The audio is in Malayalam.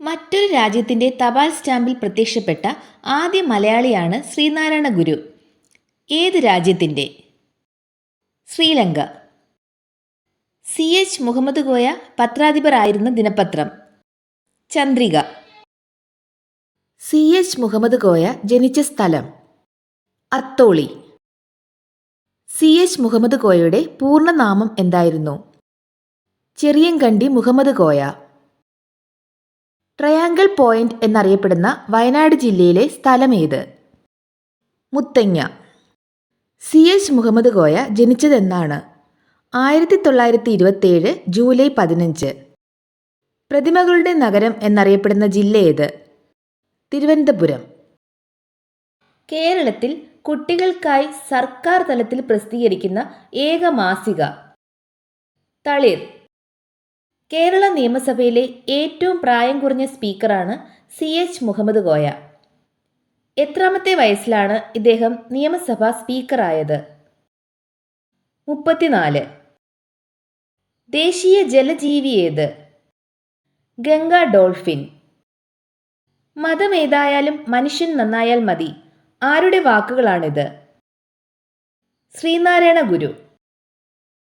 മറ്റൊരു രാജ്യത്തിന്റെ തപാൽ സ്റ്റാമ്പിൽ പ്രത്യക്ഷപ്പെട്ട ആദ്യ മലയാളിയാണ് ശ്രീനാരായണ ഗുരു. ഏത് രാജ്യത്തിന്റെ ശ്രീലങ്ക. സി എച്ച് മുഹമ്മദ് കോയ പത്രാധിപരായിരുന്ന ദിനപത്രം. ചന്ദ്രിക. സി എച്ച് മുഹമ്മദ് കോയ ജനിച്ച സ്ഥലം. അത്തോളി സി എച്ച് മുഹമ്മദ് കോയയുടെ പൂർണനാമം എന്തായിരുന്നു? ചെറിയങ്കണ്ടി മുഹമ്മദ് കോയ. ട്രയാങ്കിൾ പോയിന്റ് എന്നറിയപ്പെടുന്ന വയനാട് ജില്ലയിലെ സ്ഥലമേത്? മുത്തങ്ങ. സി എച്ച് മുഹമ്മദ് കോയ ജനിച്ചതെന്നാണ്. ആയിരത്തി തൊള്ളായിരത്തി ഇരുപത്തേഴ് ജൂലൈ പതിനഞ്ച്. പ്രതിമകളുടെ നഗരം എന്നറിയപ്പെടുന്ന ജില്ല ഏത് തിരുവനന്തപുരം. കേരളത്തിൽ കുട്ടികൾക്കായി സർക്കാർ തലത്തിൽ പ്രസിദ്ധീകരിക്കുന്ന ഏക മാസിക. തളിർ. കേരള നിയമസഭയിലെ ഏറ്റവും പ്രായം കുറഞ്ഞ സ്പീക്കറാണ് സി എച്ച് മുഹമ്മദ് ഗോയ. എത്രാമത്തെ വയസ്സിലാണ് ഇദ്ദേഹം നിയമസഭാ സ്പീക്കറായത്? മുപ്പത്തിനാല്. ദേശീയ ജലജീവി ഏത്? ഗംഗ ഡോൾഫിൻ. മതമേതായാലും മനുഷ്യൻ നന്നായാൽ മതി. ആരുടെ വാക്കുകളാണിത്? ശ്രീനാരായണ ഗുരു.